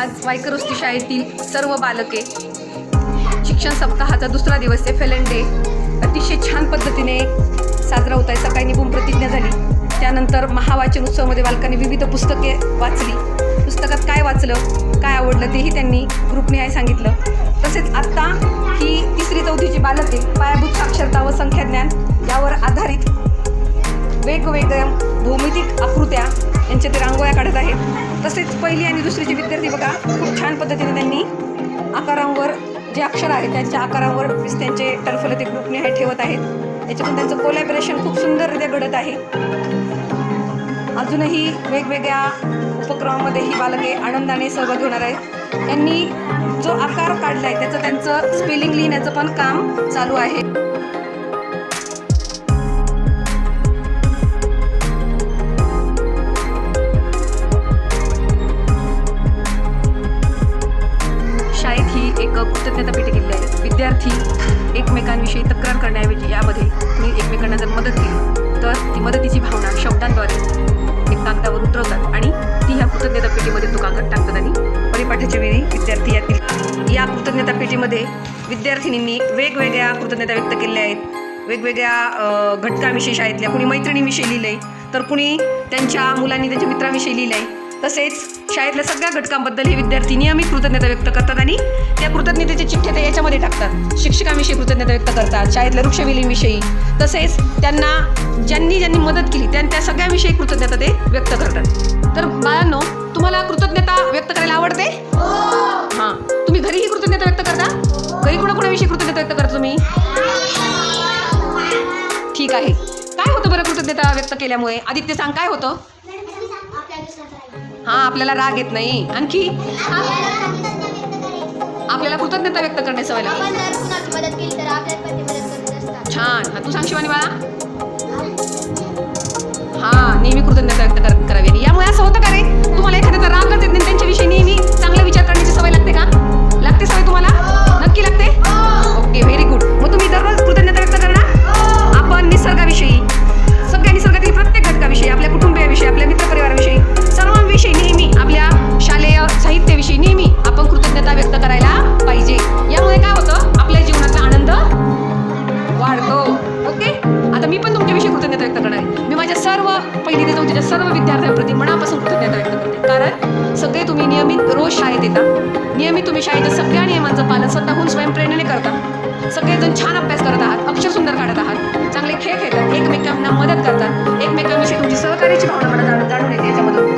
आज वायकरवस्ती शाळेतील सर्व बालके. शिक्षण सप्ताहाचा दुसरा दिवस आहे डे. अतिशय छान पद्धतीने साजरा होत आहे. सकाळी निघून प्रतिज्ञा झाली. त्यानंतर महावाचन उत्सवामध्ये बालकांनी विविध पुस्तके वाचली. पुस्तकात काय वाचलं काय आवडलं तेही त्यांनी ग्रुपनिहाय सांगितलं. तसेच आत्ता ही तिसरी चौथीची बालके पायाभूत साक्षरता व संख्याज्ञान यावर आधारित वेगवेगळ्या भौमितिक आकृत्या यांच्या ते रांगोळ्या काढत आहेत. तसेच पहिली आणि दुसरीचे विद्यार्थी बघा खूप छान पद्धतीने त्यांनी आकारांवर जे अक्षर आहेत त्यांच्या आकारांवर त्यांचे टर्फल ते ग्रुपने हे ठेवत आहेत. याच्यातून त्यांचं कोलॅबरेशन खूप सुंदररित्या घडत आहे. अजूनही वेगवेगळ्या उपक्रमामध्ये ही बालके आनंदाने सहभागी होणार आहेत. त्यांनी जो आकार काढला आहे त्याचं त्यांचं स्पेलिंग लिहिण्याचं पण काम चालू आहे. कृतज्ञता पेटी केलेली आहे. विद्यार्थी एकमेकांविषयी तक्रार करण्याऐवजी यामध्ये मी एकमेकांना जर मदत केली तर ती मदतीची भावना शब्दांद्वारे एक कागदावर उतरवतात आणि ती ह्या कृतज्ञता पेटीमध्ये तो कागद टाकतात आणि परिपाठाच्या वेळी विद्यार्थी यातील या कृतज्ञता पेटीमध्ये विद्यार्थिनींनी वेगवेगळ्या कृतज्ञता व्यक्त केलेल्या आहेत. वेगवेगळ्या घटकाविशेष घटकांविषयी शाळेतल्या कुणी मैत्रिणीविषयी लिहिलं आहे तर कुणी त्यांच्या मुलांनी त्यांच्या मित्राविषयी लिहिलं आहे तसेच शाळेतल्या सगळ्या घटकांबद्दल हे विद्यार्थी नियमित कृतज्ञता व्यक्त करतात आणि त्या कृतज्ञतेचे चिठ्ठ्या ते याच्यामध्ये टाकतात. शिक्षकांविषयी कृतज्ञता व्यक्त करतात शाळेतल्या वृक्षवेलींविषयी. तसेच त्यांना ज्यांनी ज्यांनी मदत केली त्या त्या सगळ्याविषयी कृतज्ञता ते व्यक्त करतात. तर बाळांनो तुम्हाला कृतज्ञता व्यक्त करायला आवडते? हां. तुम्ही घरीही कृतज्ञता व्यक्त करता? घरी कोणाकोणाविषयी कृतज्ञता व्यक्त करता तुम्ही? ठीक आहे. काय होतं बरं कृतज्ञता व्यक्त केल्यामुळे? आदित्य सांग काय होतं? हां आपल्याला राग येत नाही. आणखी? आपल्याला कृतज्ञता व्यक्त करण्याची सवय छान. हा, तू सांग शिवानी बाळा हा नेहमी कृतज्ञता व्यक्त कर करावी. यामुळे असं होतं का रे? सर्व पहिली ते चौथीच्या सर्व विद्यार्थ्यांप्रती मनापासून कृतज्ञता व्यक्त करते. कारण सगळे तुम्ही नियमित रोज शाळेत येता. नियमित तुम्ही शाळेच्या सगळ्या नियमांचं पालन स्वतःहून स्वयंप्रेरणेने करता. सगळेजण छान अभ्यास करत आहात अक्षर सुंदर काढत आहात चांगले खेळ खेळतात एकमेकांना मदत करतात एकमेकांविषयी तुमची सहकार्याची भावना मला जाणून येते याच्यामधून